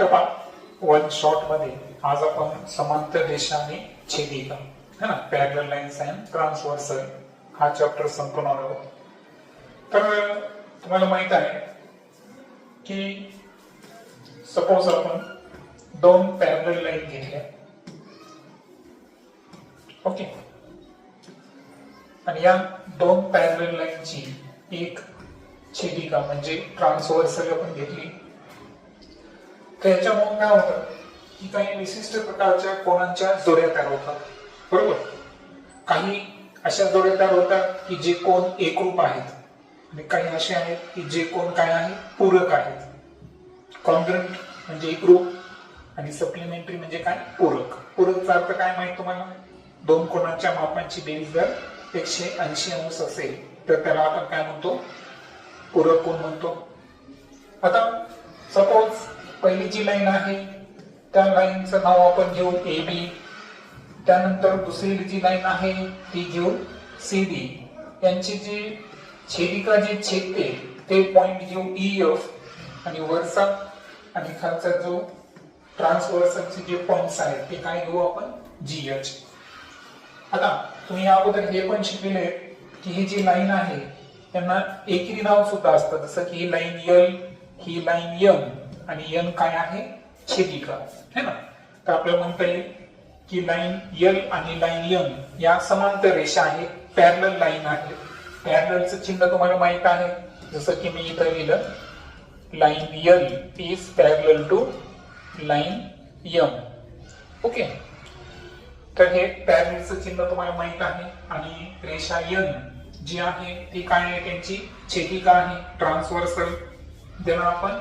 तर वन शॉटमध्ये आज आपण समांतर रेषा आणि छेदिका है ना? पॅरल लाईन्स अँड ट्रान्सवर्सल हा चॅप्टर संपवणार आहोत. तर तुम्हाला माहीत आहे की सपोज आपण दोन पॅरल लाईन घेतल्या. ओके आणि या दोन पॅरल लाईनची एक छेदिका म्हणजे ट्रान्सवर्सल आपण घेतली. तर याच्यामुळे काय होतं? की काही विशिष्ट प्रकारच्या कोणांच्या जोड्या तयार होतात. बरोबर? काही अशा जोड्या तयार होतात की जे कोण एकरूप आहेत. आणि काही असे आहेत की जे कोण काय आहे? पूरक आहेत. कॉन्ग्रंट म्हणजे एकरूप आणि सप्लिमेंटरी म्हणजे काय? पूरक. पूरकचा अर्थ काय माहीत तुम्हाला? दोन कोणांच्या मापांची बेरीज जर एकशे ऐंशी अंश असेल तर त्याला आपण काय म्हणतो? पूरक कोण म्हणतो? आता सपोज पहिली जी लाईन आहे. त्या लाईनचं नाव आपण घेऊ ए बी त्यानंतर दुसरी जी लाईन आहे ती घेऊ सी डी यांची जी छेदिका जी छेदते ते पॉइंट घेऊ e, ई एफ आणि वरचा आणि खालचा जो ट्रान्सवर्सनचे जे पॉइंट्स आहेत ते काय घेऊ आपण? जी एच आता तुम्ही या अगोदर हे पण शिकलेले की ही जी लाईन आहे त्यांना एकेरी नाव सुद्धा असतं. जसं की ही लाईन यल ही लाईन यम आणि यन काय आहे? छेदिका है ना? तर आपल्याला म्हणता येईल की लाईन यल आणि लाईन एन या समांतर रेषा आहेत पॅरल लाईन आहे पॅरलचं चिन्ह तुम्हाला माहीत आहे. जसं की मी इथं लिहिलं line L is parallel to line M okay तर हे पॅरलचं चिन्ह तुम्हाला माहीत आहे. आणि रेषा यन जी आहे ती काय आहे त्यांची? छेदिका आहे. ट्रान्सवर्सल ज्याला आपण?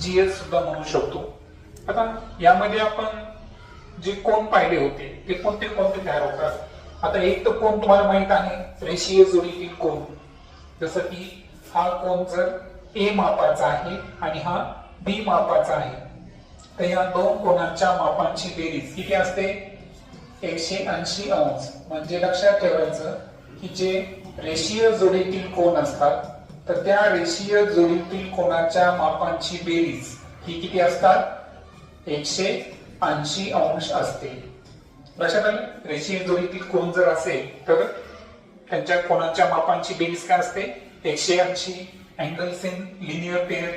जीएस सुद्धा म्हणू शकतो. आता यामध्ये आपण जे कोण पाहिले होते ते कोणते कोणते तयार होतात? आता एक तर कोण तुम्हाला माहीत आहे? रेषीय जोडीतील कोण? जसं की हा कोण जर ए मापाचा आहे आणि हा बी मापाचा आहे तर या दोन कोणांच्या मापांची बेरीज किती असते? एकशे ऐंशी अंश. म्हणजे लक्षात ठेवायचं की जे रेषीय जोडीतील कोण असतात तर त्या रेषीय जोडीतील कोणाच्या मापांची बेरीज ही किती असतात? एकशे ऐंशी अंश असते. लक्षात आलं? रेषीय जोडीतील कोण जर असेल तर त्यांच्या कोणाच्या मापांची बेरीज काय असते? एकशे ऐंशी अँगल्स इन लिनियर पेअर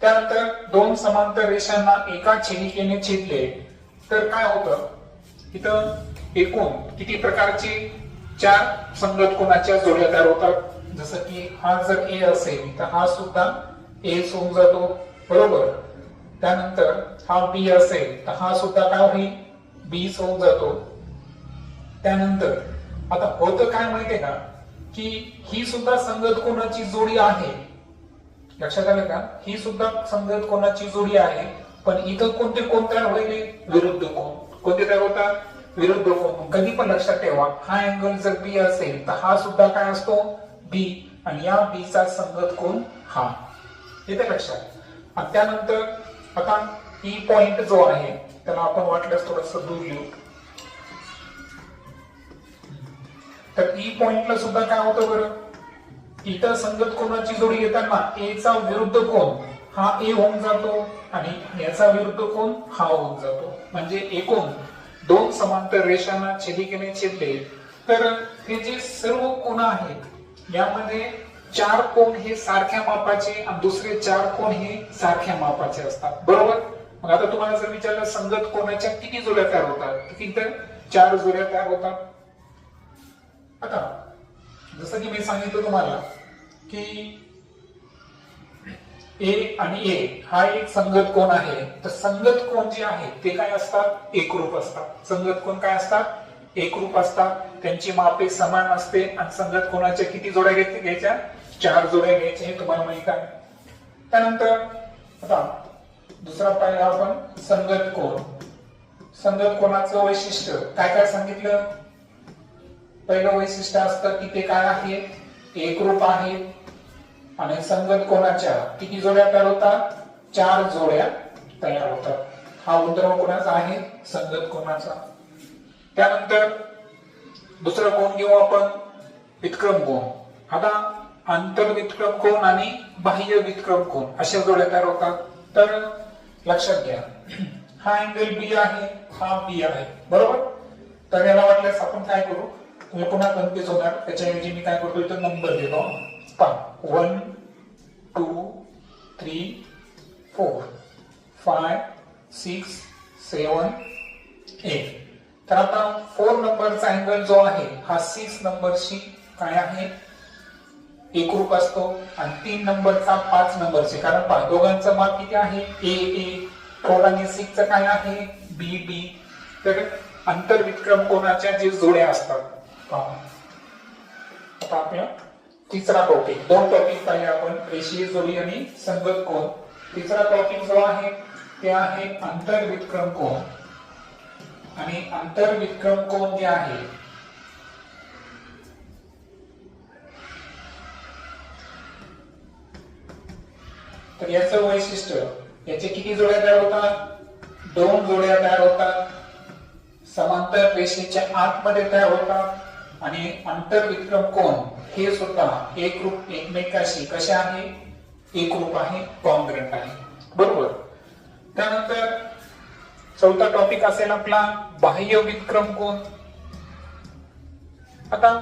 त्यानंतर दोन समांतर रेषांना एका छेदिकेने छेदले तर काय होतं? इथं एकूण किती प्रकारचे चार संगत कोणाच्या जोड्या तयार होतात? जसं की हा जर ए असेल तर हा सुद्धा एच होऊन जातो. बरोबर? त्यानंतर हा बी असेल तर हा सुद्धा काय होईल? बी होऊन जातो. त्यानंतर आता होतं काय माहितीये का? की ही सुद्धा संगत कोणाची जोडी आहे? लक्षात आलं का? ही सुद्धा संगत कोणाची जोडी आहे? पण इथं कोणते कोण तयार होईल? विरुद्ध कोण? कोणते तयार होतात? विरुद्ध कोण? कधी पण लक्षात ठेवा. हा अँगल जर बी असेल तर हा सुद्धा काय असतो? बी आणि या बी चा संगत कोण? हा. येते लक्षात. आणि त्यानंतर आता e ई पॉइंट जो आहे त्याला आपण वाटल्यास थोडस दूर येऊ तर e ई पॉइंटला सुद्धा काय होतं बरं? इतर संगत कोणाची जोडी घेताना ए चा विरुद्ध कोण? हा ए होऊन जातो आणि याचा विरुद्ध कोण? हा होऊन जातो. म्हणजे एकूण दोन समांतर रेषांना छेदिकेने छेदले. तर हे जे सर्व कोण आहेत यामध्ये चार कोण हे सारख्या मापाचे आणि दुसरे चार कोण हे सारख्या मापाचे असतात. बरोबर? मग आता तुम्हाला जर विचारलं संगत कोणाच्या किती जोड्या तयार होतात? किती तर? चार जोड्या तयार होतात. आता जसं की मी सांगितलं तुम्हाला की ए आणि ए हा एक संगत कोण आहे? तर संगत कोण जे आहे ते काय असतात? एकरूप असतात. संगत कोण काय असतात? एकरूप असतात त्यांची मापे समान असते आणि संगत कोणाच्या किती जोड्या घेत घ्यायच्या? चार जोड्या घ्यायच्या हे तुम्हाला माहीत आहे. त्यानंतर आता दुसरा पाहिला आपण संगत कोण. संगत कोणाचं वैशिष्ट्य? काय काय सांगितलं? पहिलं वैशिष्ट्य असतं की ते काय आहे? एकरूप आहे. आणि संगत कोणाच्या किती जोड्या तयार होतात? चार जोड्या तयार होतात. हा उद्रव कोणाचा आहे? संगत कोणाचा. त्यानंतर दुसरा कोण घेऊ आपण? वितक्रम कोण? आता आंतर विक्रम कोण आणि बाह्य वितक्रम कोण? अशा जोड्या तयार होतात. तर लक्षात घ्या. हा अँगल बी आहे हा बी आहे. बरोबर? तर याला वाटल्यास आपण काय करू? तुम्ही पुन्हा कन्फ्युज होणार. त्याच्याऐवजी मी काय करतो इथं नंबर देतो. पहा. One two three four five six seven eight तर आता फोर नंबरचा अँगल जो आहे हा सिक्स नंबरशी काय आहे? एकरूप असतो. आणि तीन नंबरचा पाच नंबरशी कारण पहा दोघांचं माप किती आहे? ए ए फोर आणि सिक्सचं काय आहे? बी बी तर आंतरविक्रम कोणाच्या जे जोड्या असतात आता आपल्या तिसरा टॉपिक दोन टॉपिक पाहिजे आपण. रेषीय जोडी आणि संगत कोण तिसरा टॉपिक जो आहे ते आहे आंतरविक्रम कोण आणि आंतरविक्रम कोण जे आहे? तर याचं वैशिष्ट्य याचे किती जोड्या तयार होतात? दोन जोड्या तयार होतात. समांतर रेषेच्या आतमध्ये तयार होतात. आणि आंतरविक्रम कोण? हे सुद्धा एकरूप एकमेकाशी कसे आहे? एकरूप आहे कॉन्ग्रंट आहे. बरोबर? त्यानंतर चौथा टॉपिक असेल आपला बाह्य विक्रम कोण? आता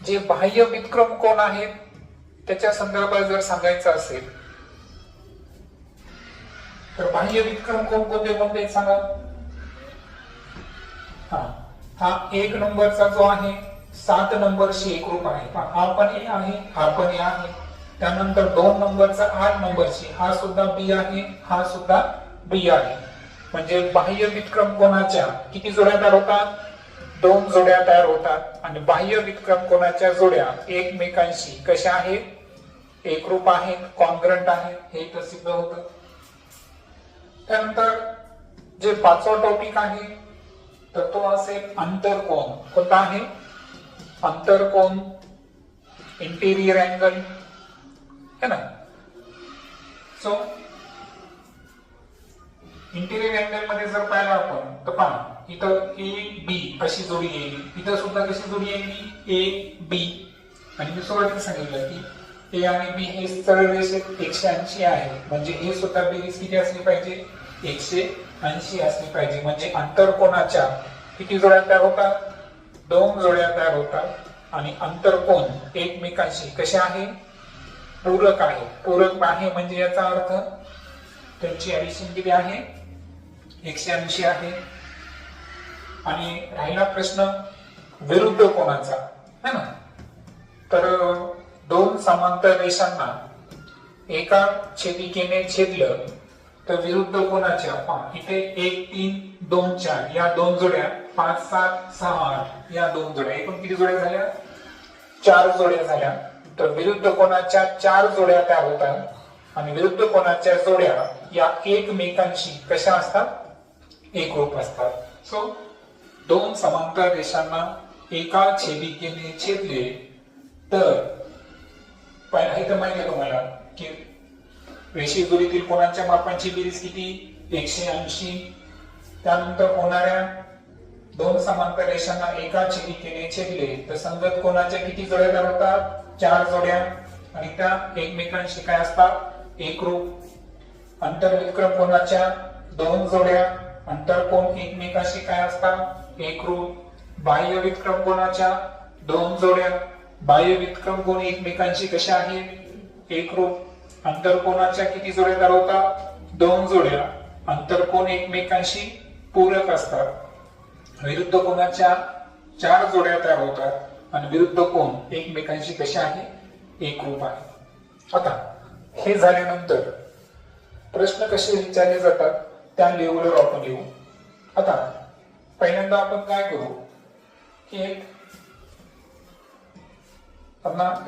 जे बाह्य विक्रम कोण आहेत त्याच्या संदर्भात जर सांगायचं असेल तर बाह्य विक्रम कोण कोणते कोणते सांगा? हा हा एक नंबरचा जो आहे सात नंबरशी एकरूप आहे. हा पण ए आहे हा पण ए आहे. त्यानंतर दोन नंबरचा आठ नंबरशी हा सुद्धा बी आहे हा सुद्धा बी आहे. म्हणजे बाह्य विक्रम कोणाच्या? किती जोड्या तयार होतात? दोन जोड्या तयार होतात. आणि बाह्य विक्रम कोणाच्या जोड्या? एकमेकांशी. कशा आहेत? एकरूप आहेत कॉन्ग्रंट आहेत. हे प्रसिद्ध होत. होतं त्यानंतर जे पाचवा टॉपिक आहे तर तो असेल अंतरकोन. कोणता आहे? अंतरकोन इंटेरियर अँगल है ना? सो इंटेरियर अँगलमध्ये जर पाहिलं आपण तर पहा इथं ए बी अशी जोडी येईल. इथं सुद्धा कशी जोडी येईल? ए बी आणि मी सुरुवातीला सांगितलं की ए आणि बी हे सरळ रेषेत एकशे ऐंशी आहे. म्हणजे हे सुद्धा बेरीज किती असली पाहिजे? एकशे ऐंशी असली पाहिजे. म्हणजे आंतरकोणाच्या किती जोड्या तयार होतात? दोन जोड्या तयार होतात. आणि आंतरकोन एकमेकांशी. कसे आहे? पूरक आहे. पूरक आहे म्हणजे याचा अर्थ त्यांची ऍडिशन किती आहे? एकशे ऐंशी आहे. आणि राहिला प्रश्न विरुद्ध कोणाचा? है ना? तर दोन समांतर रेषांना एका छेदिकेने छेदलं तर विरुद्ध कोणाच्या? पहा इथे एक तीन दोन चार या दोन जोड्या पाच सात सहा आठ या दोन जोड्या. एकूण किती जोड्या झाल्या? चार जोड्या झाल्या. तर विरुद्ध कोणाच्या चार जोड्या त्या होतात आणि विरुद्ध कोणाच्या जोड्या या एकमेकांशी कशा असतात? एकरूप असतात. सो दोन समांतर रेषांना एका छेदिकेने छेदले तर पहिला माहिती आहे तुम्हाला की रेषी दुरीतील कोणाच्या मापांची बेरीज किती? एकशे ऐंशी. त्यानंतर होणाऱ्या दोन समांतर रेषांना एका छेदिकेने छेदले तर संगत कोणाच्या किती जोड्या तयार होतात? चार जोड्या. आणि त्या एकमेकांशी काय असतात? एकरूप अंतर्विक्रम कोणाच्या? दोन जोड्या. अंतरकोण एकमेकांशी काय असतात? एकरूप बाह्य विक्रम कोणाच्या? दोन जोड्या. बाह्य विक्रम कोण एकमेकांशी कशा आहेत? एकरूप अंतरकोणाच्या किती जोड्या तयार दोन जोड्या. अंतरकोण एकमेकांशी पूरक असतात. विरुद्ध कोणाच्या? चार जोड्या तयार होतात आणि विरुद्ध कोण एकमेकांशी कशा आहे एकरूप आहे आता हे झाल्यानंतर प्रश्न कसे विचारले जातात? त्या लेवलवर आपण येऊ. आता पहिल्यांदा आपण काय करू? की एक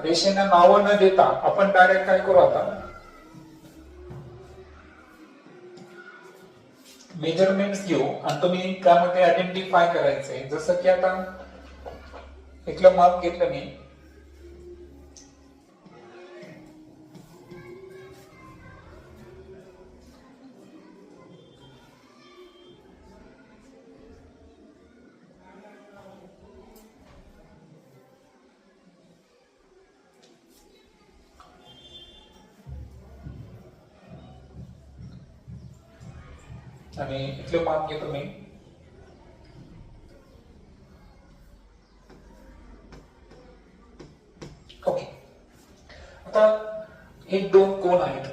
रेषेना नावं न देता आपण डायरेक्ट काय करू आता? मेजरमेंट घेऊ आणि तुम्ही त्यामध्ये आयडेंटिफाय करायचंय. जसं की आता इथलं माप घेतलं मी. घेतो मी ओके. आता हे दोन कोण आहेत?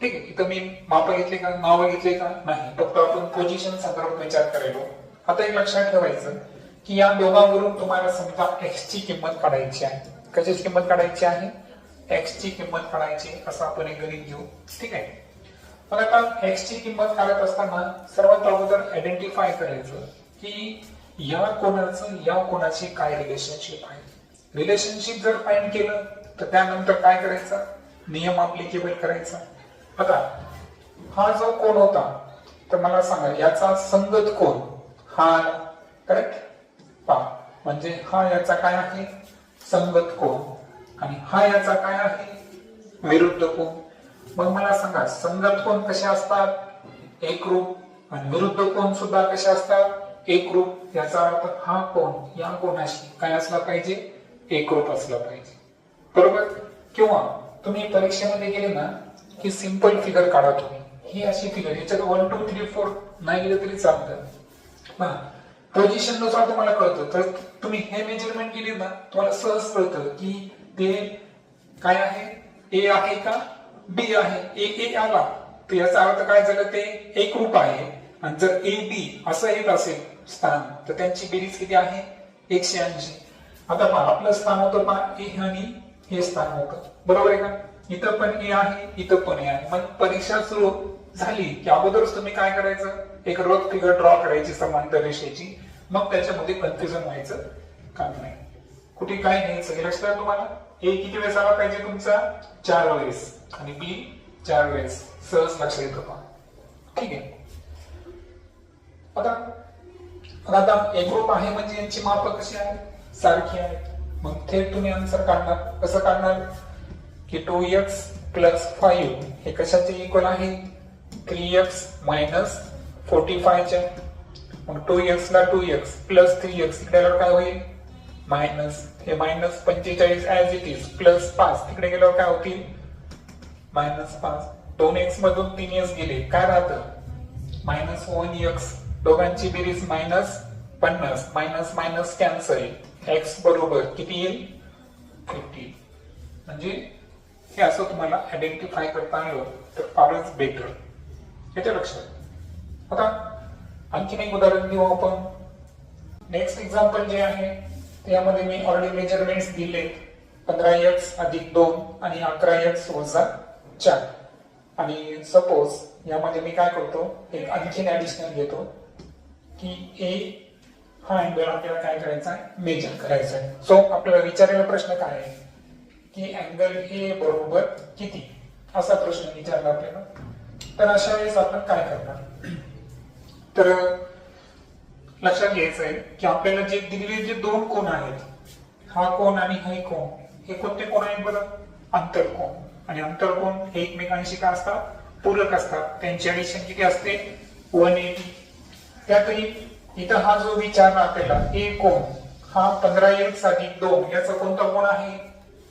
ठीक आहे इथं मी माप घेतले का नाव घेतले का? नाही. फक्त आपण पोझिशन संदर्भात विचार करायलो आता एक लक्षात ठेवायचं की या दोघांवरून तुम्हाला समजा एक्स ची किंमत काढायची आहे. कशाची किंमत काढायची आहे? एक्स ची किंमत काढायची असं आपण एक गणित घेऊ. ठीक आहे? मग आता एक्स ची किंमत काढत असताना सर्वात अगोदर आयडेंटिफाय करायचं की या कोणाचं या कोणाची काय रिलेशनशिप आहे. रिलेशनशिप जर फाईंड केलं तर त्यानंतर काय करायचं? नियम अप्लिकेबल करायचा. आता हा जो कोण होता तर मला सांगा याचा संगत कोण? हा करेक्ट पा म्हणजे हा याचा काय आहे? संगत कोण. आणि हा याचा काय आहे? विरुद्ध कोण? मग मला सांगा संगत कोण कसे असतात? एकरूप आणि विरुद्ध कोण सुद्धा कसे असतात? एकरूप याचा अर्थ हा कोण या कोणाशी काय असला पाहिजे? एकरूप असला पाहिजे. बरोबर? किंवा तुम्ही परीक्षेमध्ये गेले ना की सिंपल फिगर काढा तुम्ही. ही अशी फिगर याच्यात वन टू थ्री फोर नाही गेलं तरी चालतं. पोझिशननुसार तुम्हाला कळतं. तर तुम्ही हे मेजरमेंट केली ना तुम्हाला सहज कळतं की ते काय आहे? ए आहे का? बी आहे. ए ए आला तर याचा अर्थ काय झालं? ते एकरूप आहे. आणि जर ए बी असं येत असेल स्थान तर त्यांची बेरीज किती आहे? एकशे ऐंशी. आता पहा आपलं स्थान होतं पहा ए आणि हे स्थान होतं. बरोबर आहे का? इथं पण ए आहे इथं पण ए आहे. मग परीक्षा सुरू झाली की अगोदरच तुम्ही काय करायचं? एक रोज फिगर ड्रॉ करायची समांतर रेषेची. मग त्याच्यामध्ये कन्फ्युजन व्हायचं काम नाही. कुठे काय घ्यायचं हे लक्षात तुम्हाला? ए किती वेळेस आला पाहिजे तुमचा? चार वेळेस. आणि बी चार वेळेस. सहज लक्षात येतो का? ठीक आहे. आता आता एकरूप आहे म्हणजे यांची माप कशी आहे? सारखी आहे. मग थेट तुम्ही आन्सर काढणार. कसं काढणार? की टू एक्स प्लस फाईव्ह हे कशाचे इक्वल आहे? थ्री एक्स मायनस फोर्टी फायच्या मग टू एक्स ला two X plus three X इकडे काय होईल? मायनस हे मायनस पंचेचाळीस ऍज इट इज प्लस पाच. तिकडे गेल्यावर काय होतील? मायनस पाच. दोन एक्स मधून तीन एक्स गेले. काय राहतं? मायनस वन एक्स दोघांची बेरीज मायनस पन्नास. मायनस मायनस कॅन्सल एक्स बरोबर किती येईल? फिफ्टी म्हणजे हे असं तुम्हाला आयडेंटिफाय करता आलं तर फारच बेटर येते लक्षात. आता आणखीन एक उदाहरण देऊ आपण. नेक्स्ट एक्झाम्पल जे आहे यामध्ये मी ऑलरेडी मेजरमेंट्स दिले. पंधरा एक्स अधिक दोन आणि अकरा एक्स वजा चार. आणि सपोज यामध्ये मी काय करतो एक आणखीन ऍडिशनल घेतो की ए हा अँगल आपल्याला काय करायचा आहे? मेजर करायचा आहे. सो आपल्याला विचारलेला प्रश्न काय आहे? की अँगल ए बरोबर किती? असा प्रश्न विचारला आपल्याला. तर अशा वेळेस आपण काय करणार? तर लक्षात घ्यायचं आहे की आपल्याला जे दिलेले जे दोन कोण आहेत हा कोण आणि हे कोण हे कोणते कोण आहेत बरं? अंतरकोण आणि अंतरकोण हे एकमेकांशी काय असतात? पूरक असतात. त्यांची ऍडिशन किती असते? वन एटी त्यातही इथं हा जो विचार आपल्याला ए कोण? हा पंधरा एक अधिक दोन याचा कोणता कोण आहे?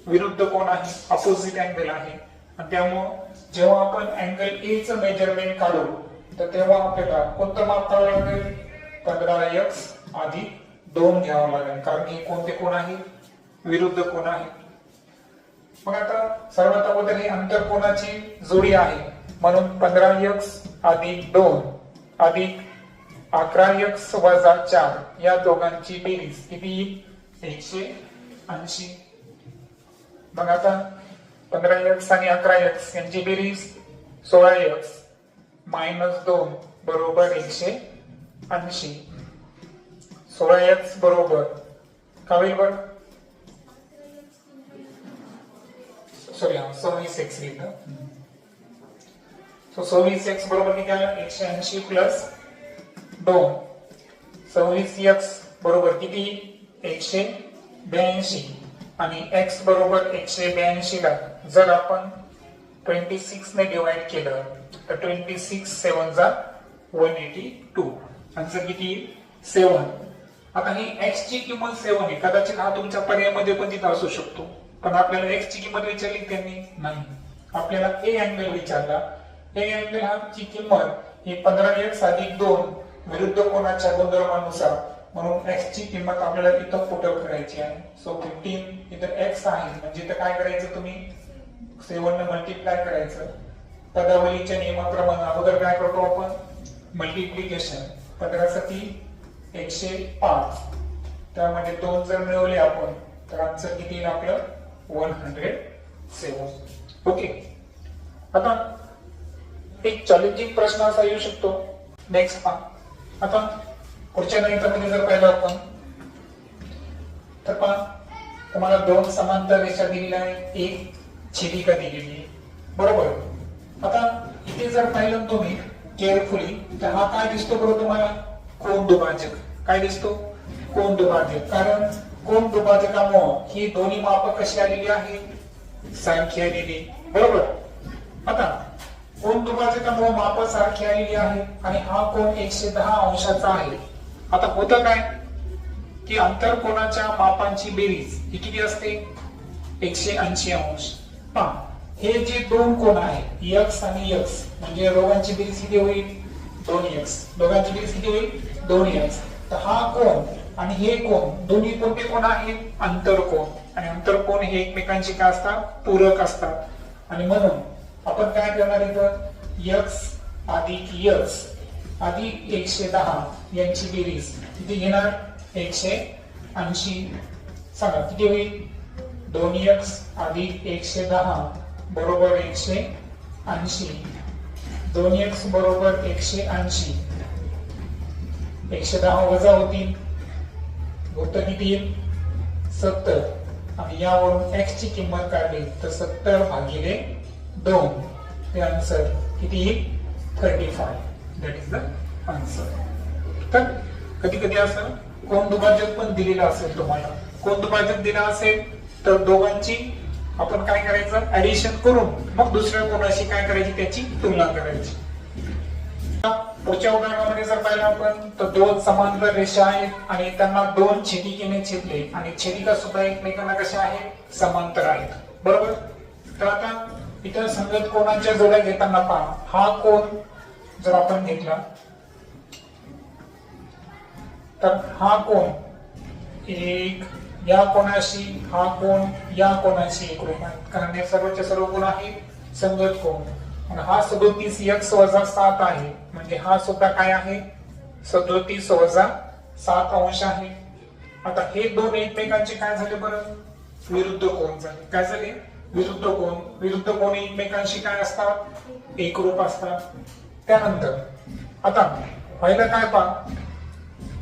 विरुद्ध कोण आहे? अपोजिट अँगल आहे. आणि त्यामुळं जेव्हा आपण अँगल ए च मेजरमेंट काढू तर तेव्हा आपल्याला कोणतं माप काढावं लागेल? पंधरा एक्स अधिक दोन घ्यावं लागेल. कारण हे कोणते कोण आहे? विरुद्ध कोण आहे? मग आता सर्वात अगोदर ही अंतर कोणाची जोडी आहे? म्हणून पंधरा एक्स अधिक दोन अधिक अकरा एक्स वजा चार या दोघांची बेरीज किती? येईल एकशे ऐंशी. मग आता पंधरा एक्स आणि अकरा एक्स यांची बेरीज सोळा एक्स मायनस दोन बरोबर एकशे ऐंशी सोळा एक्स बरोबर. का होईल बरं सॉरी सव्वीस एक्स लिहिलं सो सव्वीस एक्स बरोबर किती आलं? एकशे ऐंशी प्लस दोन. सव्वीस एक्स बरोबर किती? एकशे ब्याऐंशी. आणि एक्स बरोबर एकशे ब्याऐंशी ला जर आपण ट्वेंटी सिक्स ने डिवाइड केलं तर ट्वेंटी सिक्स सेवन जा वन एटी टू आन्सर किती सेवन. आता ही एक्स ची किंमत सेवन आहे. कदाचित हा तुमच्या पर्यायामध्ये पण तिथं असू शकतो. पण आपल्याला एक्स ची किंमत विचारली त्यांनी? नाही. आपल्याला ए अँगल विचारला. ए अँगल हा ची किंमत ही पंधरा एक्स अधिक दोन विरुद्ध कोणाच्या गुणधर्मानुसार. म्हणून एक्स ची किंमत आपल्याला इथं पुटअप करायची आहे? सो फिफ्टीन इथं एक्स आहे. म्हणजे इथं काय करायचं तुम्ही? सेवन मल्टिप्लाय करायचं. पदावलीच्या नियमाप्रमाणे अगोदर काय करतो आपण? मल्टिप्लिकेशन पंधरासाठी एकशे पाच. त्यामध्ये दोन जर मिळवले आपण तर आन्सर किती येईल आपलं? One hundred seven okay. आता एक चॅलेंजिंग प्रश्न असा येऊ शकतो. नेक्स्ट पहा. आता पुढच्या गणितामध्ये जर पाहिलं आपण तर पहा तुम्हाला दोन समांतर रेषा दिलेल्या आहेत. एक छेदिका दिलेली आहे बरोबर. आता इथे जर पाहिलं तुम्ही केअरफुली तर हा काय दिसतो बरोबर तुम्हाला? कोण दुभाजक काय दिसतो? कोण दुभाजक कारण कोण दुभाजकामुळं ही दोन्ही माप कशी आलेली आहे सारखी आलेली. बरोबर? आता कोण दुभाजकामुळे माप सारखी आलेली आहे आणि हा कोण एकशे दहा अंशाचा आहे. आता होतं काय? की अंतर कोणाच्या मापांची बेरीज ही किती असते? एकशे ऐंशी अंश. पहा हे जे दोन कोण आहेत यक्स आणि यक्स म्हणजे दोघांची बेरीज किती होईल? दोन यक्स दोघांची बेरीज किती होईल? दोन यक्स तर हा कोण आणि हे कोण दोन्ही कोणते कोण आहेत? अंतरकोण आणि अंतरकोण हे एकमेकांशी काय असतात? पूरक असतात. आणि म्हणून आपण काय करणार इथं? यक्स अधिक यक्स अधिक एकशे दहा यांची बेरीज किती घेणार? एकशे ऐंशी. सांगा किती होईल? दोन यक्स अधिक एकशे दहा बरोबर एकशे ऐंशी. दोन एक्स बरोबर एकशे ऐंशी. एकशे दहा वजा होतील. उत्तर किती येईल? सत्तर. आणि यावरून एक्स ची किंमत काढली तर सत्तर भागिले दोन. ते आन्सर किती येईल? Thirty five that is the answer तर कधी कधी असं कोण दुभाजक पण दिलेलं असेल तुम्हाला. कोण दुभाजक दिला असेल तर दोघांची आपण काय करायचं? ऍडिशन करून. मग दुसऱ्या कोणाशी काय करायची? त्याची तुलना करायची. पुढच्या उदाहरणामध्ये जर पाहिलं आपण तर दोन समांतर रेषा आहेत आणि त्यांना दोन छेदिकेने छेदले आणि छेदिका सुद्धा एकमेकांना कशा आहेत? समांतर आहेत. बरोबर? तर आता इतर संगत कोणाच्या जोड्या घेताना पहा. हा कोण जर आपण घेतला तर हा कोण एक या कोणाशी हा कोण या कोणाशी एकरूप आहे कारण हे सर्वचे सर्व कोण आहे संगत कोण? आणि हा सदोतीस एक्स वजा सात आहे. म्हणजे हा सुद्धा काय आहे? सदोतीस वजा सात अंश आहे. आता हे दोन एकमेकांचे काय झाले बरं? विरुद्ध कोण झाले? काय झाले? विरुद्ध कोण? विरुद्ध कोण एकमेकांशी काय असतात? एकरूप असतात. त्यानंतर आता पहिलं काय पहा?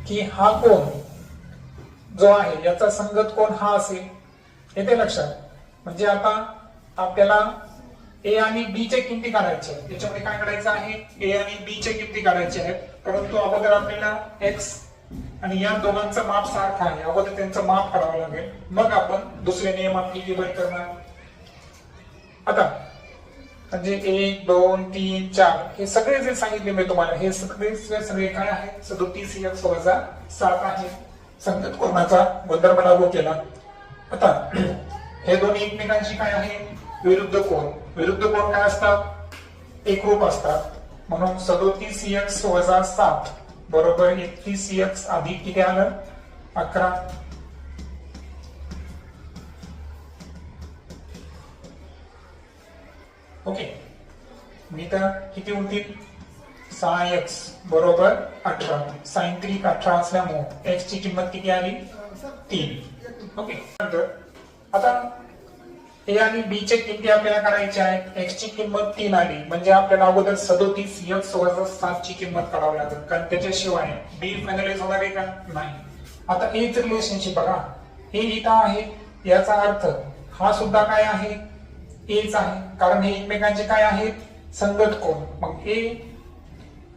की हा कोण? जो आहे याचा संगत कोण हा असेल? येते लक्षात. म्हणजे आता आपल्याला ए आणि बी च्या किमती काढायच्या आहेत. याच्यामध्ये काय करायचं आहे? ए आणि बी च्या किमती काढायच्या आहेत. परंतु अगोदर आपल्याला एक्स आणि या दोघांचं माप सारखं आहे. अगोदर त्यांचं माप काढावं लागेल. मग आपण दुसरे नियम आपली डिवाइड करणार. आता म्हणजे एक दोन तीन चार हे सगळे जे सांगितले मी तुम्हाला हे सगळे सगळे काय आहे सदोतीस एक्स वजा सात आहे. संगत कोणाचा गुणधर्म लागू केला. आता हे दोन एकमेकांशी काय आहे? विरुद्ध कोण? विरुद्ध कोण काय असतात? एकरूप असतात. म्हणून सदोतीस एक्स वजा सात बरोबर एकतीस एक्स अधिक किती आलं? अकरा. ओके. मी तर किती होतील सहा एक्स बरोबर अठरा. साइन अठरा असल्यामुळे एक्स ची किंमत किती आली? तीन. ओके. नंतर आता ए आणि बी च्या किमती आपल्याला काढायच्या आहेत? एक्स ची किंमत तीन आली. म्हणजे आपल्याला अगोदर सदोतीस एक्स वजा सात ची किंमत काढावी लागेल. कारण त्याच्याशिवाय बी फायनलाइज होणार आहे का? नाही. आता एच रिलेशनशिप बघा. हे इथं आहे. याचा अर्थ हा सुद्धा काय आहे? एच आहे. कारण हे एकमेकांचे काय आहेत? संगत कोण? मग ए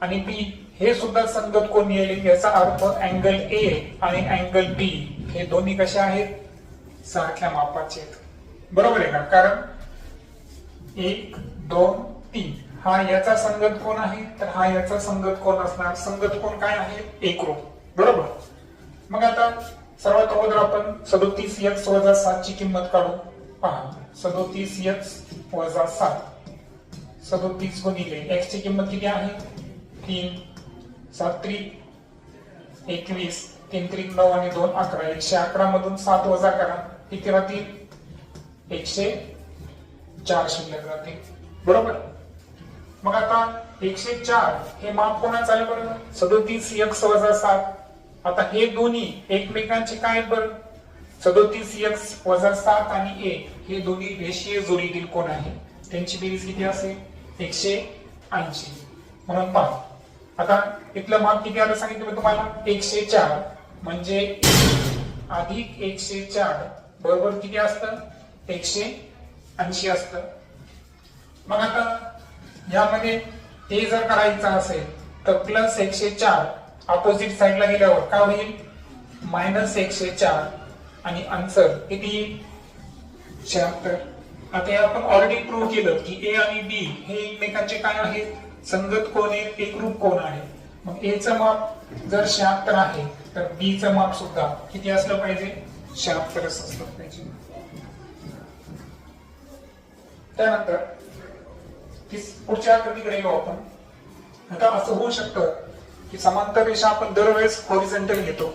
आणि बी हे सुद्धा संगत कोण येईल याचा अर्थ अँगल ए आणि अँगल बी हे दोन्ही कसे आहेत? सारख्या मापाचे आहेत. बरोबर आहे का? कारण एक दोन तीन. हा याचा संगत कोण आहे? तर हा याचा संगत कोण असणार? संगत कोण काय आहे? एकरूप बरोबर? मग आता सर्वात अगोदर आपण सदोतीस एक्स वजा सात ची किंमत काढू. पहा. सदोतीस एक्स वजा सात. सदोतीस गुणिले एक्स ची किंमत किती आहे? तीन सात त्रिक एकवीस तीन त्रिक नऊ आणि दोन अकरा. एकशे अकरा मधून सात वजा करा. किती राहतील? एकशे चार शिल्लक राहतील. बरोबर? मग आता एकशे चार हे माप कोणाचं आहे बरं? सदोतीस एक्स वजा सात. आता हे दोन्ही एकमेकांचे काय बरं? सदोतीस एक्स वजा सात आणि ए हे दोन्ही रेषीय जोडीतील कोण आहे? त्यांची बेरीज किती असेल? एकशे ऐंशी. म्हणून पहा. आता इथलं माप किती आलं सांगितलं मी तुम्हाला? एकशे चार. म्हणजे अधिक एकशे चार बरोबर किती असतं? एकशे ऐंशी असत. मग आता यामध्ये ते जर करायचं असेल तर प्लस एकशे चार अपोजिट साईडला गेल्यावर काय होईल? मायनस एकशे चार. आणि आन्सर किती येईल? शहात्तर. आता हे आपण ऑलरेडी प्रूव्ह केलं की ए आणि बी हे एकमेकांचे काय आहेत? संगत कोण आहेत एकरूप कोण आहे? मग ए माप जर शहात्तर आहे तर बी च माप सुद्धा किती असलं पाहिजे? शहात्तरच असलं पाहिजे. त्यानंतर पुढच्या आकृतीकडे येऊ आपण. आता असं होऊ शकतं की समांतर रेषा आपण दरवेळेस हॉरिझॉन्टल घेतो.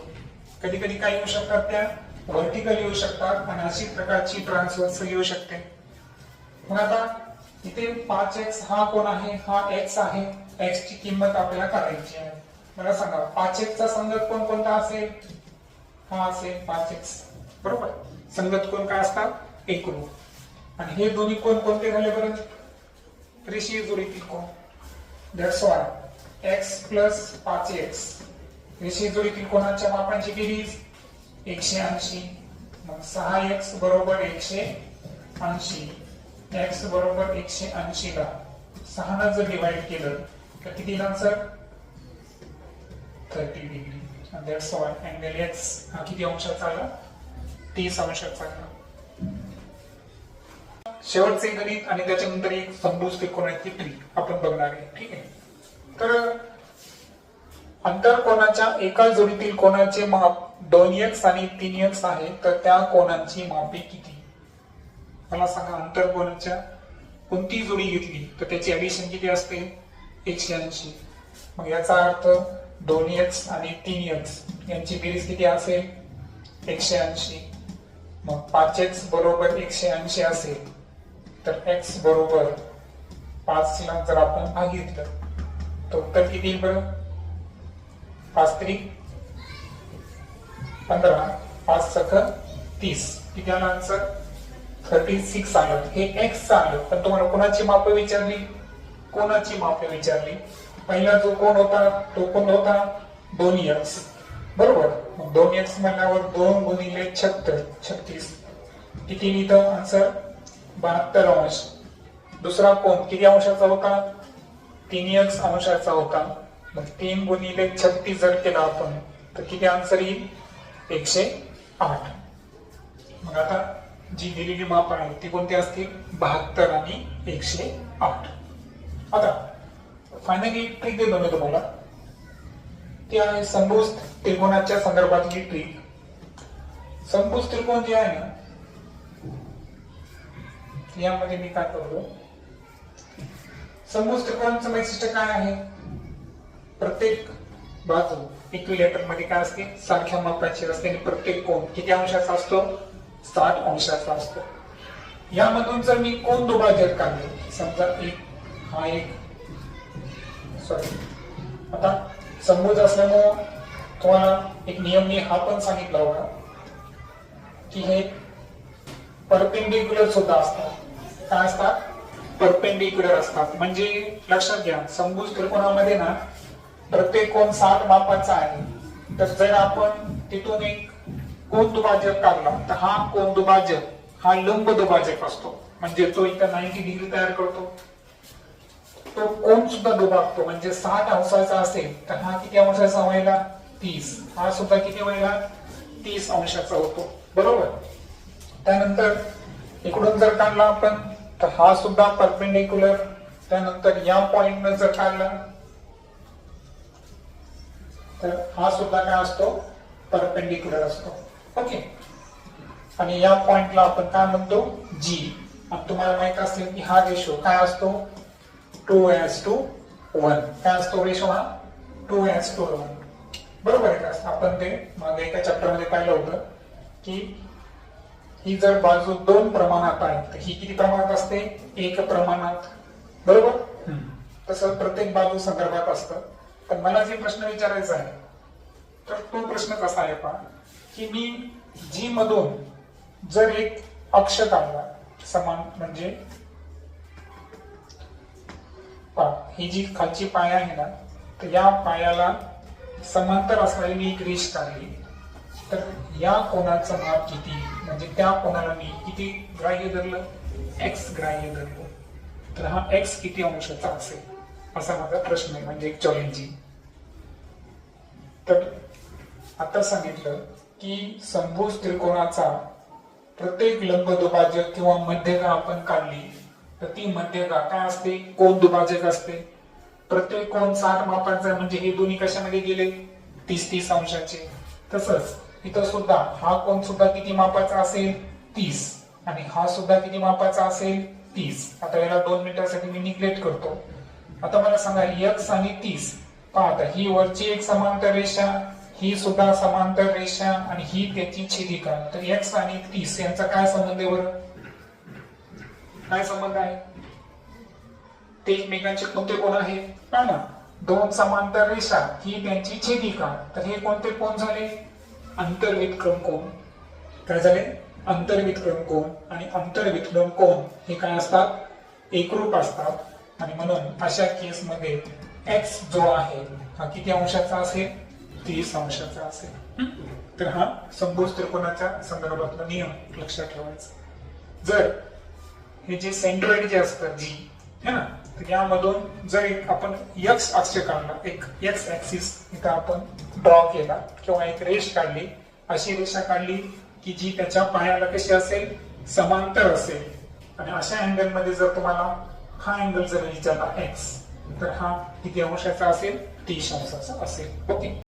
कधी कधी काय येऊ शकतात त्या? व्हर्टिकल येऊ शकतात आणि अशी प्रकारची ट्रान्सवर्स येऊ शकते. मग आता इथे पाच एक्स हा कोण आहे? हा एक्स आहे. एक्स ची किंमत आपल्याला काढायची आहे. मला सांगा पाच एक्स चा संगत कोण कोणता असेल? हा असेल पाच एक्स बरोबर? संगत कोण काय असतात? एकरूप आणि हे दोन्ही कोण कोणते झाले बरं? रेषीय जोडीतील कोण दॅट्स वाय एक्स प्लस पाच एक्स रेषीय जोडीतील कोणाच्या मापांची बेरीज एकशे ऐंशी. मग सहा एक्स बरोबर एकशे ऐंशी. एक्स बरोबर एकशे ऐंशी ला. सहा जर डिवाइड केलं तर किती answer thirty degree that's Y angle X हा किती अंशाचा आला तीस अंशाचा आला शेवटचे गणित आणि त्याच्यानंतर एक समभुज त्रिकोणाची ट्रिक आपण बघणार आहे. ठीक आहे? तर अंतर कोणाच्या? एका जोडीतील कोणाचे माप दोन एक्स आणि तीन एक्स आहे तर त्या कोणांची मापे किती? मला सांगा अंतर कोणाच्या कोणती जोडी घेतली तर त्याची ऍडिशन किती असते? एकशे ऐंशी. मग याचा अर्थ दोन एक्स आणि तीन एक्स यांची बेरीज किती असेल? एकशे ऐंशी. मग पाच एक्स बरोबर एकशे ऐंशी असेल तर एक्स बरोबर पाच ला जर आपण भागितलं तर उत्तर किती येईल बरं? पाच त्रिक पंधरा. पाच सख तीस. किती आला आन्सर थर्टी सिक्स आलं हे एक्स आलं पण तुम्हाला कोणाची माप विचारली? कोणाची माप विचारली? पहिला जो कोण होता तो कोण होता? दोन एक्स बरोबर? मग दोन एक्स म्हणल्यावर दोन गुणिले छत्तर छत्तीस. किती लिहितं? आन्सर बहात्तर अंश. दुसरा कोण? किती अंशाचा होता? तीन एक्स अंशाचा होता. मग तीन गुणिले छत्तीस जर केला आपण तर किती आन्सर येईल? एकशे आठ. मग आता जी दिलेली माप आहे ती कोणती असतील? बहात्तर आणि एकशे आठ. आता फायनली ट्रिक देतो मी तुम्हाला. ती आहे समभुज त्रिकोणाच्या संदर्भातली ट्रिक समभुज त्रिकोण जे आहे ना यामध्ये मी काय करतो? समभुज त्रिकोणाचं वैशिष्ट्य काय आहे? प्रत्येक बाजू इक्विलेटरमध्ये काय असते? सारख्या मापाची असते आणि प्रत्येक कोण किती अंशाचा असतो? साठ अंशाचा असतो यामधून जर मी कोण दुभाजक काढले? समजा एक हा एक सॉरी आता समभुज असल्यामुळं तुम्हाला एक नियम मी हा पण सांगितला होता की हे परपेंडिक्युलर सुद्धा असतात. काय असतात? परपेंडिक्युलर असतात. म्हणजे लक्षात घ्या समभुज त्रिकोणामध्ये ना प्रत्येक कोण साठ मापाचा आहे. तर जर आपण तिथून एक कोण दुभाजक काढला. तर हा कोण दुभाजक हा लंब दुभाजक असतो. म्हणजे तो इथं नाईन्टी डिग्री तयार करतो. तो कोण सुद्धा दुभागतो म्हणजे साठ अंशाचा असेल तर हा किती अंशाचा व्हायला? तीस. हा सुद्धा किती व्हायला? तीस अंशाचा होतो. बरोबर? त्यानंतर इकडून जर काढला आपण तर हा सुद्धा परपेंडिक्युलर त्यानंतर या पॉइंट जर काढला तर हा सुद्धा काय असतो? परपेंडिक्युलर असतो. ओके. आणि या पॉइंटला आपण काय म्हणतो? जी तुम्हाला माहीत असेल की हा रेशो काय असतो? टू एस टू वन काय असतो रेशो हा? टू एस टू वन बरोबर आहे का? आपण ते मागे एका चॅप्टरमध्ये पाहिलं होतं की ही जर बाजू दोन प्रमाणात आहे तर ही किती प्रमाणात असते? एक प्रमाणात. बरोबर? तसं प्रत्येक बाजू संदर्भात असतं. पण मला जे प्रश्न विचारायचा आहे तर तो प्रश्न कसा आहे पहा. की मी जी मधून जर एक अक्ष काढला समान म्हणजे ही जी खालची पाया आहे ना तर या पायाला समांतर असणारी मी एक रेष काढली. तर या कोणाचा माप किती? म्हणजे त्या कोणाला मी किती ग्राह्य धरलं? एक्स ग्राह्य धरलं. तर हा एक्स किती अंशाचा असेल? असा माझा प्रश्न आहे म्हणजे एक चॅलेंजिंग तर आता सांगितलं की समभुज त्रिकोणाचा प्रत्येक लंब दुभाजक किंवा मध्यगा आपण काढली तर ती मध्यगा काय असते? कोण दुभाजक असते. प्रत्येक कोण साठ मापांचा म्हणजे हे दोन्ही कशामध्ये गेले? तीस तीस अंशाचे. तसंच इथं सुद्धा हा कोण सुद्धा किती मापाचा असेल? तीस. आणि हा सुद्धा किती मापाचा असेल? तीस. आता याला दोन मिनिटासाठी मी निग्लेक्ट करतो. आता मला सांगा एक्स आणि तीस. पाहता ही वरची एक समांतर रेषा ही सुद्धा समांतर रेषा आणि ही त्याची छेदिका तर एक्स आणि तीस यांचा काय संबंध आहे बरं? काय संबंध आहे? ते एकमेकांचे कोणते कोण आहे? ना? दोन समांतर रेषा ही त्यांची छेदिका तर हे कोणते कोण झाले? अंतर्वितक्रम कोण काय झाले? अंतर्वितक्रम कोण आणि अंतर्वितक्रम कोण हे काय असतात? एकरूप असतात. आणि म्हणून अशा केसमध्ये एक्स जो आहे हा किती अंशाचा असेल? तीस अंशाचा असेल. तर हा संभोज त्रिकोणाच्या संदर्भातला नियम लक्षात ठेवायचा. जर हे जे सेंट्रॉइड जे असतात जी है ना? तर यामधून जर एक आपण यक्स अक्ष काढला एक यक्स ऍक्सिस इथं आपण ड्रॉ केला किंवा एक रेष काढली अशी रेषा काढली की जी त्याच्या पायाला कशी असेल? समांतर असेल. आणि अशा अँगलमध्ये जर तुम्हाला हा अँगल जर विचारला एक्स तर हा किती अंशाचा असेल? तीस अंशाचा असेल. ओके?